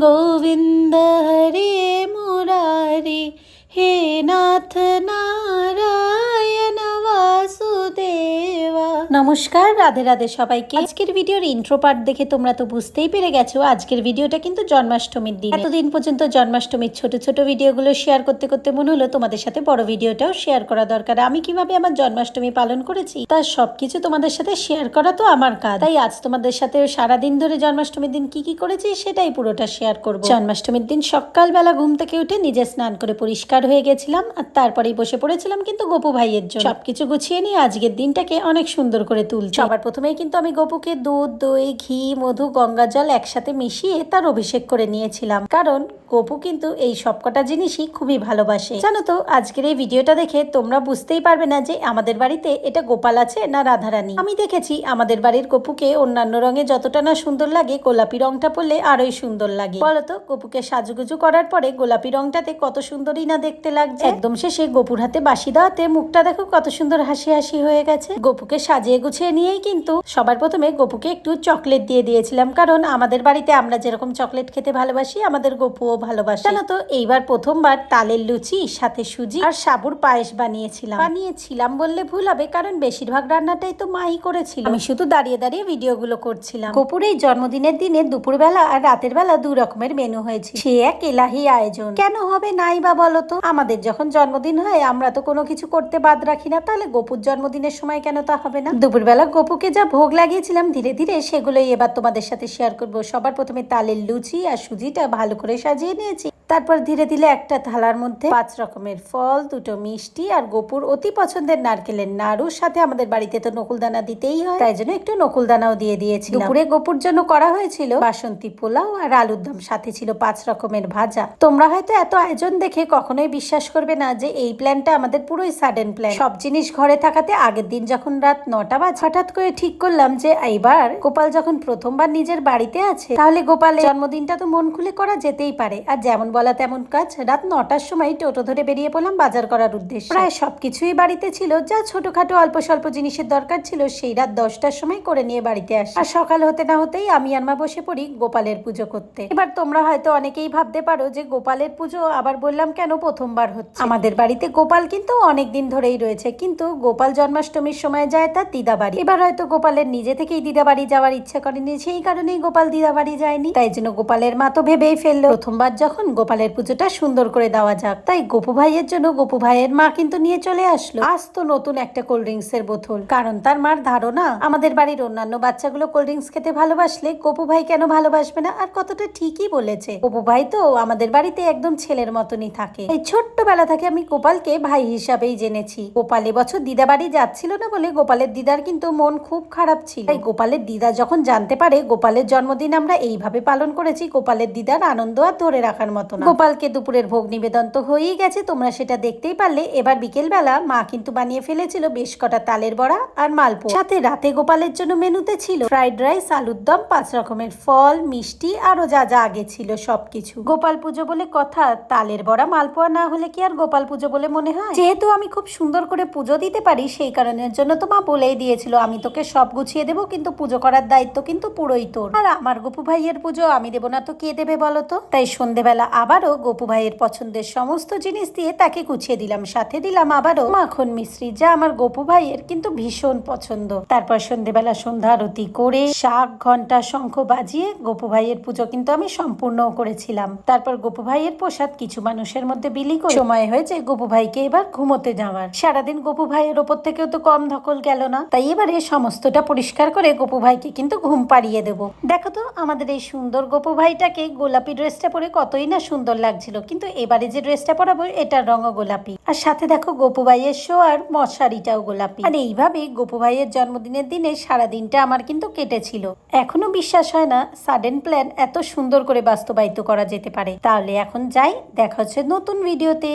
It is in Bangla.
গোবিন্দ হরে মুরারি হে নাথ নারায়ণ। বাসুদেবা নমস্কার, রাধে রাধে সবাইকে। আজকের ভিডিওর ইন্ট্রো পার্ট দেখে তোমরা তো বুঝতেই পেরে গেছো, আজকের ভিডিওটা কিন্তু জন্মাষ্টমীর দিন। এতদিন পর্যন্ত জন্মাষ্টমীর ছোট ছোট ভিডিওগুলো শেয়ার করতে করতে মনে হলো তোমাদের সাথে বড় ভিডিওটাও শেয়ার করা দরকার। আমি কীভাবে আমার জন্মাষ্টমী পালন করেছি তার সবকিছু তোমাদের সাথে শেয়ার করা তো আমার কাজ। তাই আজ তোমাদের সাথে সারাদিন ধরে জন্মাষ্টমীর দিন কি কি করেছি সেটাই পুরোটা শেয়ার করব। জন্মাষ্টমীর দিন সকালবেলা ঘুম থেকে উঠে নিজে স্নান করে পরিষ্কার হয়ে গেছিলাম, আর তারপরেই বসে পড়েছিলাম কিন্তু গোপু ভাইয়ের জন্য। সবকিছু গুছিয়ে নিয়ে আজকের দিনটাকে অনেক সুন্দর করে তুলছি। সবার প্রথমেই কিন্তু আমি গপুকে দুধ দই ঘি মধু গঙ্গা জল একসাথে মিশিয়ে তার অভিষেক করে নিয়েছিলাম। কারণ গপু কিন্তু এই সবকটা জিনিসই খুবই ভালোবাসে। জানো তো আজকের এই ভিডিওটা দেখে তোমরা বুঝতেই পারবে না যে আমাদের বাড়িতে এটা গোপাল আছে না রাধারানী। আমি দেখেছি আমাদের বাড়ির গপুকে অন্যান্য রঙে যতটা না সুন্দর লাগে গোলাপি রংটা পরলে আরোই সুন্দর লাগে। বলতো গপুকে সাজুগুজু করার পরে গোলাপি রংটাতে কত সুন্দরই না দেখতে লাগছে। একদম শেষে গপুর হাতে বাসি দেওয়াতে মুখটা দেখো কত সুন্দর হাসি হাসি হয়ে গেছে। গপুকে সাজিয়ে গুছিয়ে নিয়েই কিন্তু সবার প্রথমে গপুকে একটু চকলেট দিয়ে দিয়েছিলাম। কারণ আমাদের বাড়িতে আমরা যেরকম চকলেট খেতে ভালোবাসি, আমাদের গপুও ভালোবাসে। জানো তো, এইবার প্রথমবার তালের লুচি, সাথে সুজি আর সাবুর পায়েস বানিয়েছিলাম। বানিয়েছিলাম বললে ভুল হবে, কারণ বেশিরভাগ রান্নাটাই তো মাই করেছিল। আমি শুধু দাঁড়িয়ে দাঁড়িয়ে ভিডিওগুলো করছিলাম। গপুর এই জন্মদিনের দিনে দুপুরবেলা আর রাতের বেলা দু রকমের মেনু হয়েছে সে এক এলাহি আয়োজন। কেন হবে নাই বা বলতো আমাদের যখন জন্মদিন হয়, আমরা তো কোনো কিছু করতে বাদ রাখি না। তাহলে গপুর জন্মদিনের সময় কেন তা হবে না? দুপুরবেলা গোপুকে যা ভোগ লাগিয়েছিলাম, ধীরে ধীরে সেগুলোই এবার তোমাদের সাথে শেয়ার করব। সবার প্রথমে তালের লুচি আর সুজিটা ভালো করে সাজিয়ে নিয়েছি। তারপর ধীরে ধীরে একটা থালার মধ্যে পাঁচ রকমের ফল, দুটো মিষ্টি আর গোপুর অতি পছন্দের নারকেলের নাড়ুর সাথে আমাদের বাড়িতে তো নকুলদানা দিতেই হয়। তাই জন্য একটু নকুলদানাও দিয়ে দিয়েছি দুপুরে গোপুর জন্য করা হয়েছিল বাসন্তী পোলাও আর আলুর দম। সাথে ছিল পাঁচ রকমের ভাজা। তোমরা হয়তো এত আয়োজন দেখে কখনোই বিশ্বাস করবে না যে এই প্ল্যানটা আমাদের পুরোই সাডেন প্ল্যান সব জিনিস ঘরে থাকাতে আগের দিন যখন রাত নটা বাজ, হঠাৎ করে ঠিক করলাম যে এইবার গোপাল যখন প্রথমবার নিজের বাড়িতে আছে, তাহলে গোপালের জন্মদিনটা তো মন খুলে করা যেতেই পারে। আর যেমন তেমন কাজ, রাত নটার সময় টোটো ধরে বেরিয়ে পড়লাম বাজার করার উদ্দেশ্যে। প্রায় সবকিছুই বাড়িতে ছিল, যা ছোটখাটো অল্প স্বল্প জিনিসের দরকার ছিল, সেই রাত দশটার সময় করে নিয়ে বাড়িতে আসি। আর সকাল হতে না হতেই আমি আর মা বসে পড়ি গোপালের পুজো করতে। এবার তোমরা হয়তো অনেকেই ভাবতে পারো যে গোপালের পুজো আবার বললাম কেন প্রথমবার হচ্ছে? আমাদের বাড়িতে গোপাল কিন্তু অনেক দিন ধরেই রয়েছে, কিন্তু গোপাল জন্মাষ্টমীর সময় যায় তার দিদা বাড়ি। এবার হয়তো গোপালের নিজে থেকেই দিদা বাড়ি যাওয়ার ইচ্ছা করেনি, সেই কারণেই গোপাল দিদা বাড়ি যায়নি। তাই জন্য গোপালের মা তো ভেবেই ফেলল, প্রথমবার যখন গোপালের পুজোটা সুন্দর করে দেওয়া যাক। তাই গোপু ভাইয়ের জন্য গোপু ভাইয়ের মা কিন্তু নিয়ে চলে আসলো। আজ তো নতুন একটা কোল্ড ড্রিঙ্কস এর বোতল। কারণ তার মার ধারণা, আমাদের বাড়ির অন্যান্য বাচ্চাগুলো কোল্ড ড্রিঙ্কস খেতে ভালোবাসলে গোপু ভাই কেন ভালোবাসবে না? আর কতটা ঠিকই বলেছে। গোপু ভাই তো আমাদের বাড়িতে একদম ছেলের মতনই থাকে। এই ছোট্টবেলা থেকে আমি গোপালকে ভাই হিসাবেই জেনেছি। গোপাল এবছর দিদা বাড়ি যাচ্ছিল না বলে গোপালের দিদার কিন্তু মন খুব খারাপ ছিল। তাই গোপালের দিদা যখন জানতে পারে গোপালের জন্মদিন আমরা এইভাবে পালন করেছি, গোপালের দিদার আনন্দ আর ধরে রাখার মতো না। গোপালকে দুপুরের ভোগ নিবেদন তো হয়েই গেছে, তোমরা সেটা দেখতেই পারলে। এবার বিকেল বেলা মা কিন্তু বানিয়ে ফেলেছিল বেশ কটা তালের বড়া আর মালপো সাথে রাতে গোপালের জন্য মেনুতে ছিল ফ্রাইড রাইস, আলুর দম, পাঁচ রকমের ফল, মিষ্টি আরও যা যা আগে ছিল সবকিছু। গোপাল পুজো বলে কথা, তালের বড়া, মালপোয়া না হলে কি আর গোপাল পুজো বলে মনে হয়? যেহেতু আমি খুব সুন্দর করে পুজো দিতে পারি, সেই কারণের জন্য তো মা বলেই দিয়েছিল, আমি তোকে সব গুছিয়ে দেবো, কিন্তু পুজো করার দায়িত্ব কিন্তু পুরোই তোর। আর আমার গোপু ভাইয়ের পুজো আমি দেবো না তো কে দেবে বলো তো? তাই সন্ধেবেলা আবারও গোপু ভাইয়ের পছন্দের সমস্ত জিনিস দিয়ে তাকে গুছিয়ে দিলাম, সাথে দিলাম আবারও মাখন মিশ্রি, যা আমার গোপু ভাইয়ের কিন্তু ভীষণ পছন্দ। তারপর সন্ধেবেলা সন্ধ্যা আরতি করে শাক ঘণ্টা শঙ্খ বাজিয়ে গোপু ভাইয়ের পুজো কিন্তু আমি সম্পূর্ণ করেছিলাম। তারপর গোপু ভাইয়ের প্রসাদ কিছু মানুষের মধ্যে বিলি করে সময় হয়েছে গোপু ভাইকে এবার ঘুমোতে যাওয়ার। সারাদিন গোপু ভাইয়ের ওপর থেকেও তো কম ধকল গেল না। তাই এবারে সমস্তটা পরিষ্কার করে গোপু ভাইকে কিন্তু ঘুম পাড়িয়ে দেবো। দেখো তো, আমাদের এই সুন্দর গোপু ভাইটাকে গোলাপি ড্রেসটা পরে কতই না সুন্দর লাগছিল, কিন্তু এবারে যে ড্রেসটা পরাবো এটার রঙও গোলাপি। আর সাথে দেখো গোপু ভাইয়ের শো আর মশারিটাও গোলাপি। আর এইভাবে গোপু ভাইয়ের জন্মদিনের দিনে সারাদিনটা আমার কিন্তু কেটেছিল। এখনও বিশ্বাস হয় না সাডেন প্ল্যান এত সুন্দর করে বাস্তবায়িত করা যেতে পারে। তাহলে এখন যাই, দেখা হচ্ছে নতুন ভিডিওতে